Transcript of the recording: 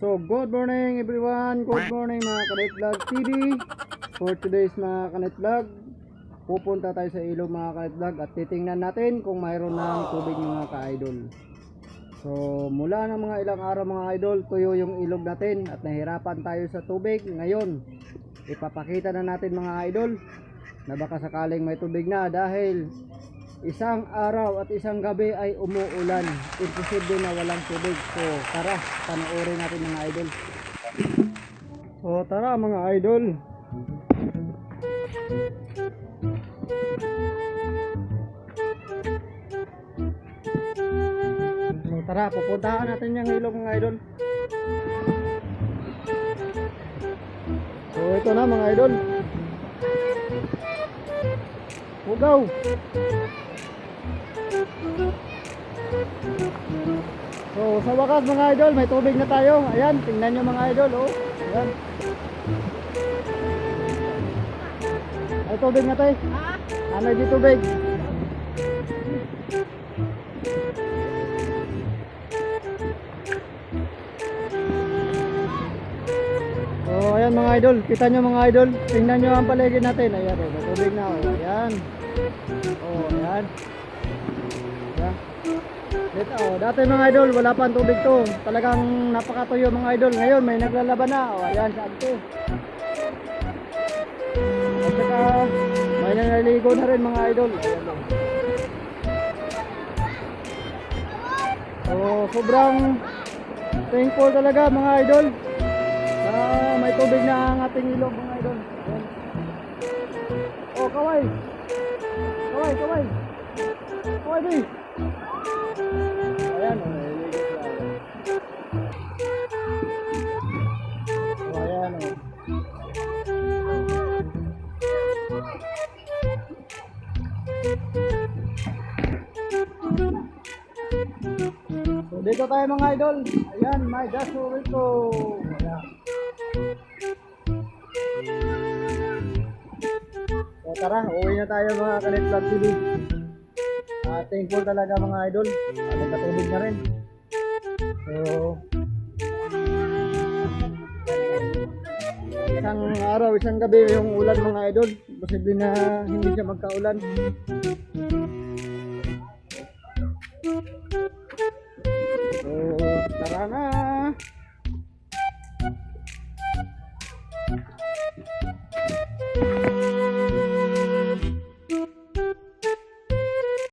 So, good morning everyone. Good morning mga Kanet Vlog TV. For today's mga Kanet Vlog, pupunta tayo sa ilog mga Kanet Vlog at titingnan natin kung mayroon ng tubig mga ka-idol. So, mula ng mga ilang araw mga idol, tuyo yung ilog natin at nahirapan tayo sa tubig. Ngayon, ipapakita na natin mga idol na baka sakaling may tubig na dahil isang araw at isang gabi ay umuulan. Imposible na walang tubig. So, tara, panoorin natin mga idol. So, tara mga idol. So, tara, pupuntahan natin yung ilog mga idol. So, ito na mga idol. Hugaw! So, sa wakas mga idol, may tubig na tayo. Ayan, tingnan nyo mga idol, oh. Ayan. May tubig na tayo. Ano di tubig? So, ayan mga idol. Kita nyo mga idol. Tingnan nyo ang paligid natin. Ayan, oh, may tubig na, oh. Ayan. Oh, ayan. Ayan. Dito, oh, dati mga idol, wala pa ang tubig to. Talagang napakatuyo mga idol. Ngayon, may naglalaban na. O, ayan, saan to? At saka, may nanaligo na rin mga idol. Ayan, oh. So, sobrang thankful talaga mga idol. Na may tubig na ang ating ilog mga idol. Ayan. Oh, kaway. Kaway, kaway. Babe. Ayan, oh, naliligo sila. Oh, ayan, oh. Dito tayo mga idol. Ayan, may Daso Rico. Ayan. So, tara, uwi na tayo mga Kalit Vlog TV. Ah, thankful talaga mga idol. Uh, nagkatubig na rin. So, isang araw, isang gabi yung ulan mga idol. Posible na hindi siya magkaulan. So, tara na!